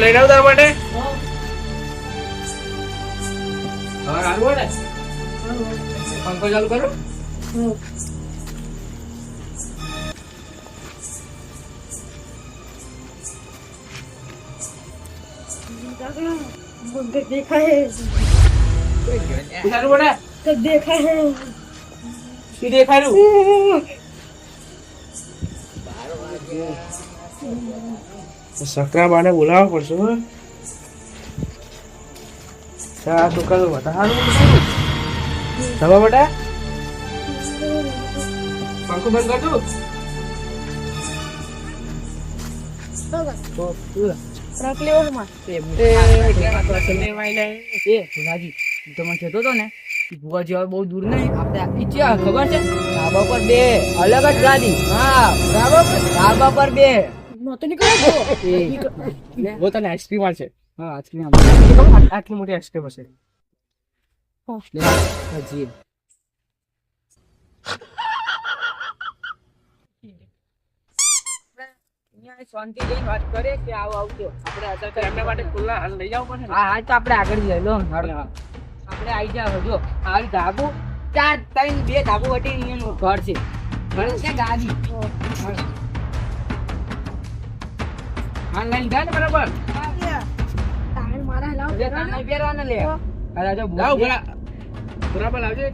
લઈને આવું તારા માટે? હવે હારું હોય ને? પંખો ચાલુ કરો. દેખાયું સકરા બાને બોલાવવા પડશે હો. ચા તો કરું વધારવાનું ધબા બેટા. પંખો બંધ કરજો. તો તું રકલીઓમાં એ સુનાજી તો મને કહેતો હતો ને ભુવાજી ભુવા બહુ દૂર નહીં આપણે આખી છે ખબર છે? ધાબા પર બે અલગ જ ગાડી હા ધાબા પર ધાબા પર બે. મત આઈસ્ક્રીમ છે. શાંતિ વાત કરે કે આવો આવજો. આપણે એમના માટે ખુલ્લા લઈ જાવ પડે હા તો આપણે આગળ જઈ લો આપણે આઈ જાવ જો હાલ ધાબુ. ચાર ત્રણ બે ધાબુ વટી ઘર છે. ઘર છે ગાડી. હાલ લઈને જાય ને બરાબર. તારે મારા લાવ જે તને પહેરવાના લે. અરે જો લાવ ભુવા બરા બરાબર આવજે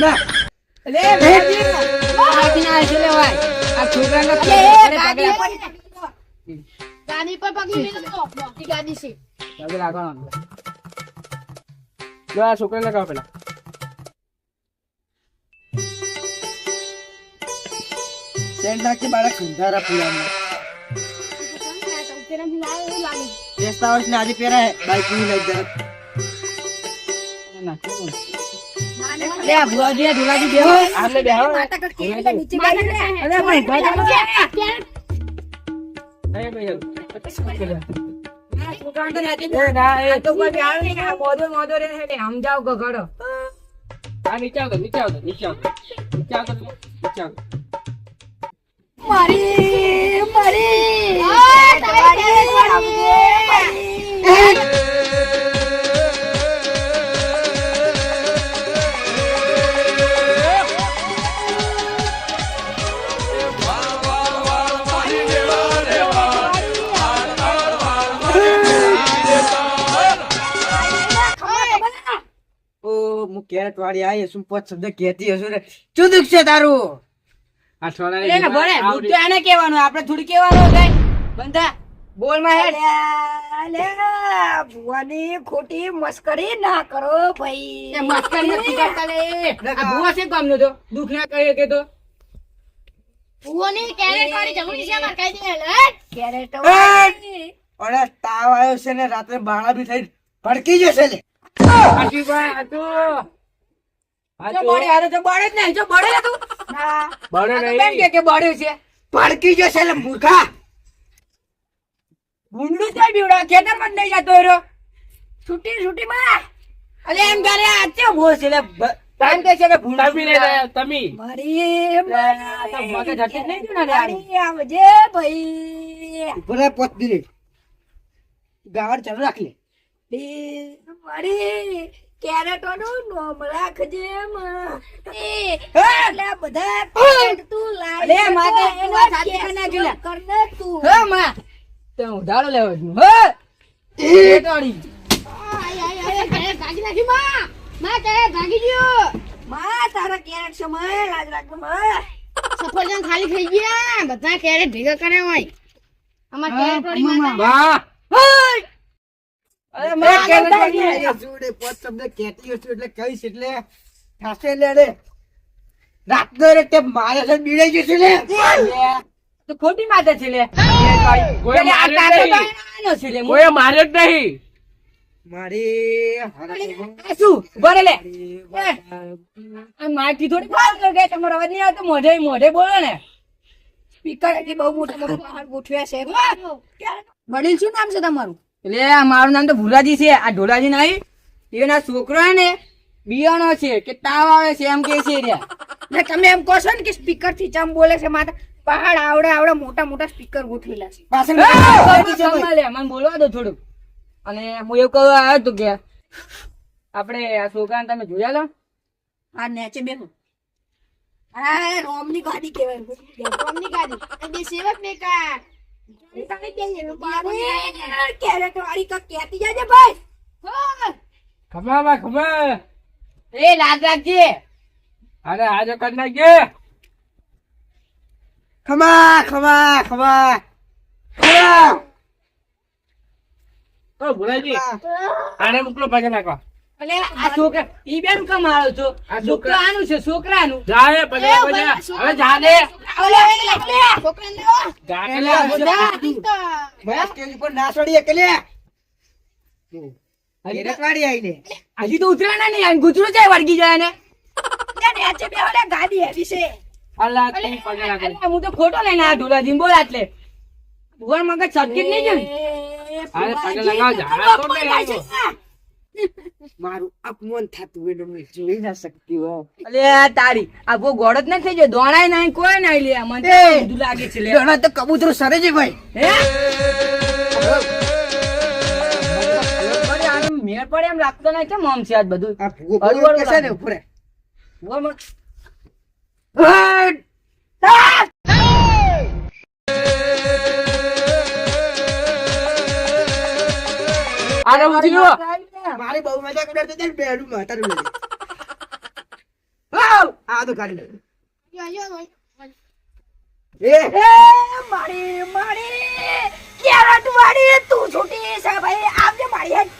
લે પહેરવા દે પેલો કશું એક મળે તો એક ગાડી પર પગી મેલો મોટી ગાડી જો આ છોકરાને લગાવ પેલા આટલે બેહો. એ ભાઈ સમજાવ અરે ભાઈ નીચે આવતો નીચે આવતો નીચે નીચે નીચે આવતો મારી કેરેટ વાળી આવી શું પોત શબ્દ કહેતી હશું રે ચુદુક છે તારું? આ છોડાને લે ને ભલે ભૂત તો એને કહેવાનું આપણે થોડી કહેવાનું કઈ. બંધા બોલમાં હેડ ભુવાની ખોટી મસ્કરી ના કરો ભાઈ. એ નથી કરતા લે. આ ભૂવા છે કામનો તો દુઃખ ના કહે કે તો? ભુવાની કેરેટ વાળી જમણી છે માર કહી દે લે. કેરેટ અરે તાવ આવ્યો છે ને રાત્રે બાળા બી થઈ ભડકી જશે લે. ભાઈ બળે હારે તો બળે જ નહીં જો બળે તું. બળે નહીં. કેમ કે બળ્યું છે. ભડકી જશે લે મૂર્ખા. ગુંડું થાય બીવડા ખેતરમાં નહીં જતો એરો છૂટી છૂટી માં અલે એમ કરે આ છે? લે બ- તાન કે છે કે ભૂંડા તમે તમે. મારી મગજ હટી જ નહીં ને આવજે ભાઈ. ભલે પોત ગાવડ ચાલુ રાખ લે. એ મારી. કેરેટોનું નોમ રાખજે. એ એટલે બધા તું લાવી અલે માતે એના લે. કરને તું. હે માં? તે ઉધારો લેવો છું. હે? આય, આય, આય, કેરેટ ભાગી નાખી માં. માં કેરેટ ભાગી ગયો. માં તારા કેરેટ છે માં. લાજ રાખમાં. સફરજન ખાલી થઈ ગયા. બધા કેરેટ ભેગા કર્યા હોય. આમાં કેરેટ વાળી માતા વાહ અરે એક માં. કેરેટ બધા ખોટી માથે છે મારે તાતો નહીં. તો આનો છે લે. કોઈ મારે જ નહીં. મારી થોડી વાત તમારો અવાજ નહીં આવતો. મોઢે મોઢે બોલો ને. સ્પીકર બહુ મોટા મોટા ગોઠવ્યા છે. વડીલ શું નામ છે તમારું? એટલે મારું નામ તો ભુલાજી છે આ ઢોલાજી નહીં. એના છોકરો હે ને બિયાણો છે કે તાવ આવે છે એમ કે છે રે તમે એમ કહો છો ને કે સ્પીકરથી ચમ બોલે છે માતા? પહાડ આવડે આવડે મોટા મોટા સ્પીકર ગોઠવેલા છે. પાછળ મને બોલવા દો થોડુંક. અને હું એવું કહું આવ્યો તું કે આપણે આ છોકરાને તમે જોયા લો. આ નેચે બેહો. આ રોમની ગાડી કહેવાય. રોમની ગાડી. બે સેવક ને કા કેરેટ વાળી કાંઈક કહેતી જાજે ભાઈ. ખબર બા ખબર. એ લાગ રાખજે. અરે આજે કરી નાખજે. ખમા ખમા ખમા ઓ ભુલાજી. આને મોકલો પગે નાખવા આ છોકરા ઈ બેન છો. આનું છે. હજી તો ઉતરાના નહીં આ ગુજરો જાય વળગી જાય ને ગાડી છે. તું નાખો હું તો ખોટો લઈને આ ઢોલાજી બોલ આટલે ભગવાન મગજ સર્કિટ નહીં જોઈ અરે પગે લગાવ જા તો ને હો અલે તારી આ બહુ ગોળ જ નથી થઈ જાય દોણાય નહીં કોઈ ના લે. મને બધું લાગે છે લે. તો કબૂતર સરે છે ભાઈ. હે? આનું મેળ પડે એમ લાગતો નહીં કે આમ છે આજ બધું? છે ને. ઉપર લો. મારી બહુ મજા કરે તો તેલ બેડું માતાનું લઈ આવ આ તો કાઢી લે. એ! મારી મારી! કેરેટ વાળી તું છૂટી છે ભાઈ. આવજે મારી હેડ.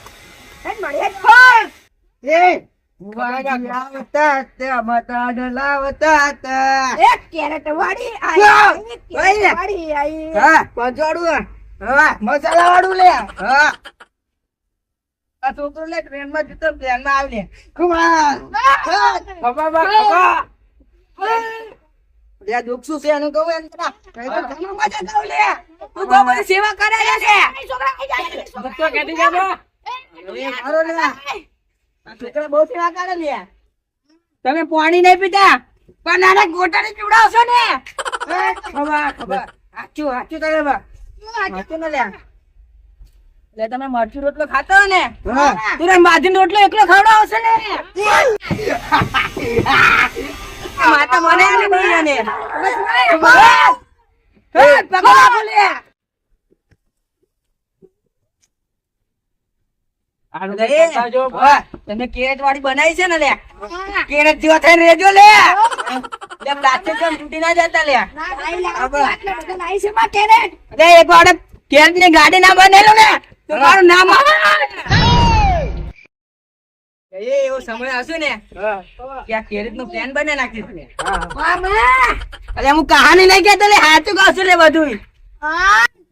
હેડ મારી હેડ. ફોન એ! મસાલા વાળું લે. હા. આ છોકરો લે ટ્રેન જતો ટ્રેન આવી લે કુમાર ખબર ખબર લે દુઃખ છે એનું કહું એમ ના કઈ તો ઘણું મજા કહું લે તું બહુ બધી સેવા કરે છે છોકરા આઈ જાય ધક્કો કેટી જા બા. એ મારો લે છોકરા બહુ સેવા કરે લે તમે પાણી નહીં પીતા પણ નાના ગોટાને પીવડાવશો ને ખબર ખબર હાચું સાચું તારે બા ન લે એટલે તમે મરચું રોટલો ખાતો ને? તું બાજરી રોટલો એકલો ખવડાવશો ને? માતા મને ને આનું અરે, કંઈક કરતા જો બા. હા, તમે કેરેટ વાળી બનાવી છે ને લે. કેરેટ જેવા થઈને રેજો લે. પ્લાસ્ટિક તૂટી ના જતા લે આઈ લાવ આટલા બધા લાઈ છે માં કેરેટ. એક વાર કેરેટની ગાડી ના બનેલું ને મારું નામ આવે. એ એવો સમય આવશે ને? હા. કે આ કેરેટનું પ્લાન બને નાખીશું અરે હું કહાની નહીં કહેતો લે સાચું કહું છું લે બધું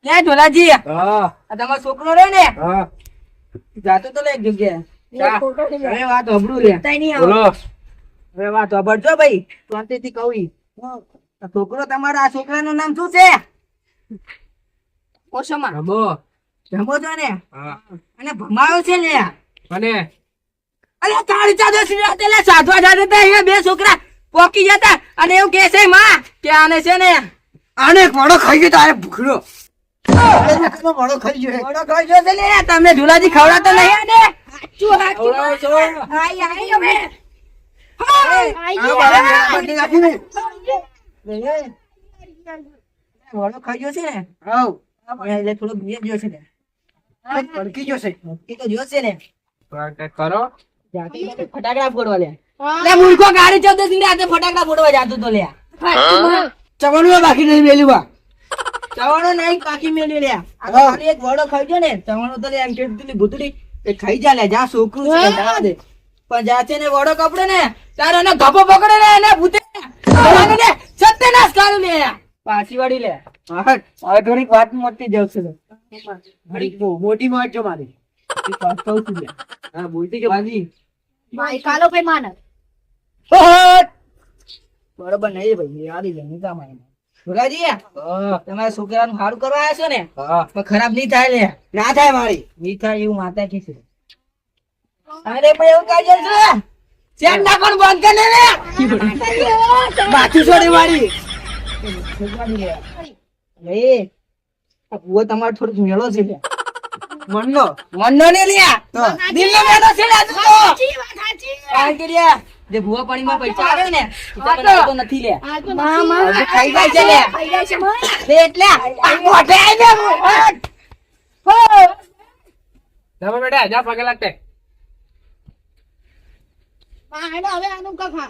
લે ઢોલાજી. હા. આ તમારો છોકરો રે ને? જાતો તો લે એક જગ્યાએ. હવે વાત હબડું લે. તઈ નહીં આવો. બોલો. હવે વાત હબડજો ભાઈ શાંતિથી કહું. છોકરો તમારા આ છોકરાનું નામ શું છે? ઓછામાં. રમો જમો છો ને? અને ભમાયો છે લે અને? અરે તાળી ચાદો સિરાતે એટલે સાધવા જાતે તા અહીંયા બે છોકરા પોકી જતા. અને એવું કે છે માં કે આને છે ને આને એક વડો ખાઈ ગયો તારે ભૂખડો વડો ખાઈ ગયો. મોડો કરજો છે લે તમે ઝુલાજી ખવડાતો નહીં આને? હાચું આઈ આઈ હવે ખાઈ ગયો છે ને? હા, એટલે થોડો ભૂલી ગયો છે ને. આ ભડકી એ તો જોશે ને. કરો. જાતે જાતે ફટાકડા ફોડવા લે. લે મૂર્ખો ગાડી ચૌદસની રાતે ફટાકડા ફોડવા જાતો તો લે. ચવાણું બાકી નહીં મેલ્યું બા. ચવાણો નહીં પાકી મેલી લે. આ તો હા. ખાલી એક વડો ખાઈ ગયો ને. ચવાણો તો એમ કે પેલી ભૂતડી. એ ખાઈ જા લે જા છોકરું છે જવા દે. પણ જાતે ને વડો કપડે ને તારો એને ગપો પકડે ને એને ભૂતે. ને સત્યનાશ કાઢું લે. પાછી વાળી લે. હવે થોડીક વાત મોટી જવશે મોટી મોટ જો મારી. એક વાત કહું છું લે હા બોલતી કે બાજી માઈ કાલો ભાઈ માનવ. બરોબર. નહીં ભાઈ યારી લે નીતા મારે તમારા છોકરાનું સારું કરવા આવ્યા છો ને? પણ ખરાબ નહીં થાય લે ના થાય મારી. નહીં થાય એવું માતા કે છે. અરે ભાઈ એવું કાજે છે? ચેન નાખવાનું બંધ કરી લે માથું છોડી મારી. આ તમારો થોડુંક મેળો છે લે મનનો? મનનો ને લ્યા. તો. દિલનો મેળો છે લે તું કારણ કે લ્યા જે ભૂવા પાણીમાં પૈસા આવે ને તો નથી લે આ તો માં, માં. હવે ખાઈ જાય છે લે ખાઈ જાય છે માં તે એટલે આ ગોઠે આઈ લે હટ. જા બેટા જા પગે લાગતે. માં હેડો હવે આનું કફા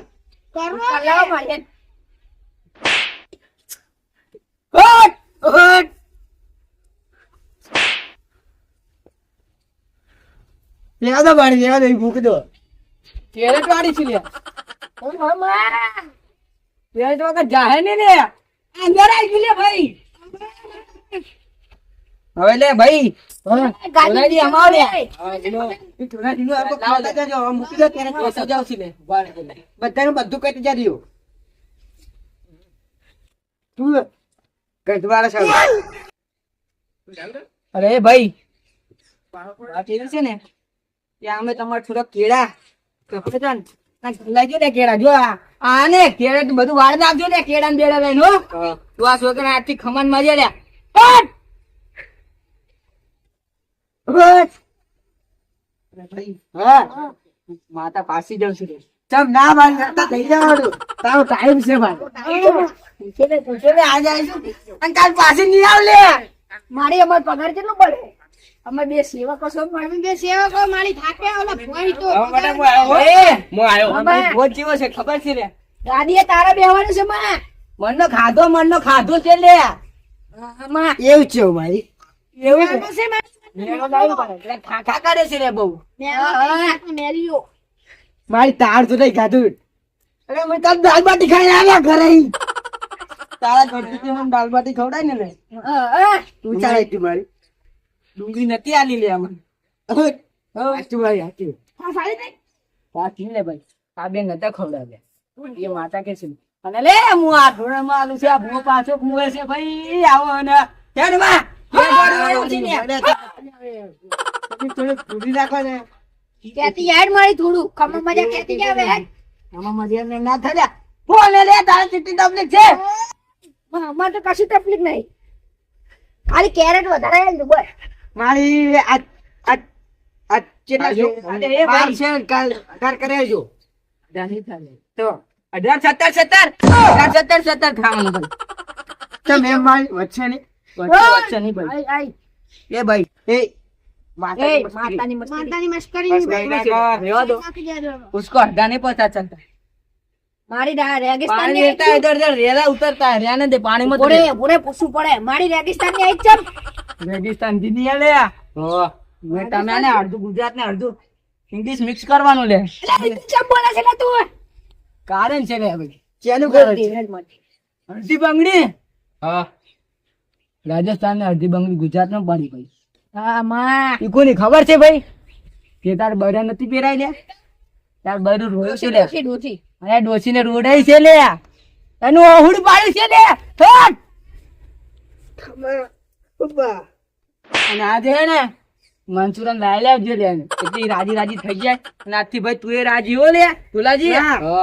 કરો લાવ મારીએ. હટ હટ લેવા દો મારી લેવા દો મૂકી દો. કેરેટ વાળી છે લે. ઓ મામા. કેરેટ જાહે ને લે અંદર આવી ગયું લે ભાઈ. હવે લે ભાઈ. ગાડી અમાવ લે. ઈ ધોળાજીનું ખાતા જાજો, મૂકી દો ત્યારે તો સજાવ છે લે. બાળક બધું કઈ જાજો તું ગઢવાળા સાહેબ અરે ભાઈ. છે ને. ત્યાં અમે તમારે થોડા કેળા કપડે તો ને, કેળા. જો આ આ ને કેળા બધું વાળ નાખજો ને કેળા બેડા લઈને તું આ છોકરા આજથી ખમણમાં લે ભાઈ માતા પાસી જાઉં છું. ચમ ના મારી કરતા થઈ જવાનું તારો ટાઈમ છે ભાઈ પૂછે ને આજે અને કાલ પાછી નહીં આવ લે મારી અમાર પગાર કેટલું પડે અમે બે સેવકો છો પણ બે સેવકો મારી થાકે ઓલા ભોઈ તો. હું આવ્યો હો. એ હું આવ્યો આ ભાઈ ભોજ જીવો છે ખબર છે રે ગાડીએ તારા બેહવાનું છે માં મનનો ખાધો મનનો ખાધો છે લે. માં એવું છે ભાઈ એવું છે. મારી? કરે રે બહુ. મેલી મારી તાર તો નહીં ખાધું. અરે મેં તાર દાલ બાટી ખાઈ આવ્યા ઘરે. તારા ઘરથી મને દાલ બાટી ખવડાય ને તું ચાલે તું મારી. ડુંગળી નથી આલી લે અમને. હવે ભાઈ સાચી લે ભાઈ. આ બેન નતા ખવડાવ્યા એ માતા કે છે. અને લે હું આ ધોરણમાં આલું છે આ ભૂવો પાછો ભૂવે છે ભાઈ. આવો અને હેડમાં થોડું નાખો ને. કેતી યાર મારી થોડું? કમર મજા કેતી કે આવે આમાં મજા ને ના થયા. બોલે લે તારે ચીટી તકલીફ છે. અમાર તો કશું તકલીફ નહીં. ખાલી કેરેટ વધારે બસ. મારી અઢાર સત્તર સત્તર. અઢાર સત્તર સત્તર ખાવાનું તમે મારી વચ્ચે ની વચ્ચે વચ્ચે નહીં ભાઈ. એ ભાઈ એ માતાની માતાની મસ્કરી ઉસકો અડધા નહીં રહેવા દો મારી રેગિસ્તાન ઉતરતા રેને દે પાણી માં પૂરે પૂછવું પડે. મારી રેગિસ્તાનની આઈ રેગિસ્તાનથી ની તમે ને અડધું ગુજરાત ને અડધું ઇંગ્લિશ મિક્સ કરવાનું લે. છે ને કારણ છે અડધી બંગડી? હા. રાજસ્થાન ને અડધી બંગડી ગુજરાતમાં પડી ભાઈ. હા માં. ઈ કોની ખબર છે ભાઈ? કે તાર બરા નથી પહેરાય લે તાર બધું રોયું છે લે. ડોસી ડોસી અને ડોસી ને રોડાઈ છે લે. એનું અહુડ પાડ્યું છે લે. હટ! અને આ જે હે ને મંચુરન લાવી લેવજો લે. એટલી રાજી રાજી થઈ જાય. અને આજથી ભાઈ તું એ રાજી હો લે. તુલાજી.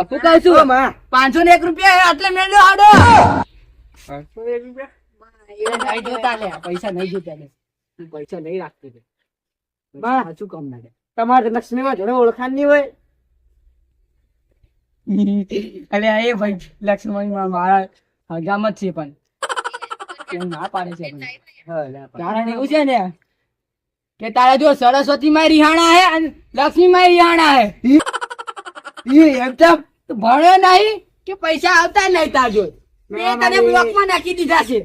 શું કહું છું? માં. પાંચસો ને એક રૂપિયા આટલે મેળ્યો આડો. નહીં જોતા લે. પૈસા નહીં જોતા લે. પૈસા નહીં રાખતો બા. સાચું કામ ના લે. તમારે લક્ષ્મીમાં જોડે ઓળખાણ નહીં હોય. અરે એ ભાઈ લક્ષ્મણ મારા હગામ જ છે પણ. ના પાડે છે. કારણ એવું છે ને કે તારા જો સરસ્વતી માં રિહાણા હે અને લક્ષ્મી માં રિહાણા હે. એમ તો ભણ્યો નહીં કે પૈસા આવતા નહીં તાર જો મેં તને બ્લોકમાં નાખી દીધા છે.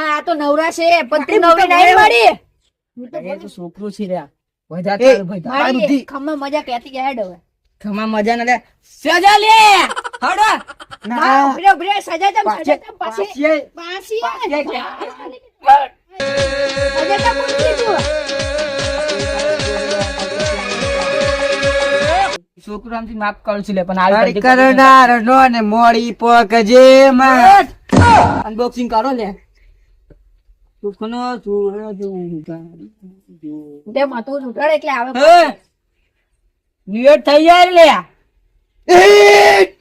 આ તો નવરા છે પણ તું નવરી નહીં મળી છોકરું છે રે આ. વધા એ, તાર ભાઈ. તાર. મારી બુદ્ધિ. ખમ્મા મજા કેતી કે હેડ હવે. ખમા મજા ના લે સજા લે! હડો! ના. ઉભરે ઉભરે સજા તમ સજા તમ પાછી. પાછી સજા છોકરું માફ કરશું લે પણ આવી કરનાર નો ને મોડી પકજે માં. અનબોક્સિંગ કરો લે. સુખનો સૂરજ ઉગાડી જો. તે માથું એટલે આવે. હે! ન્યુ થઈ જાય લે એ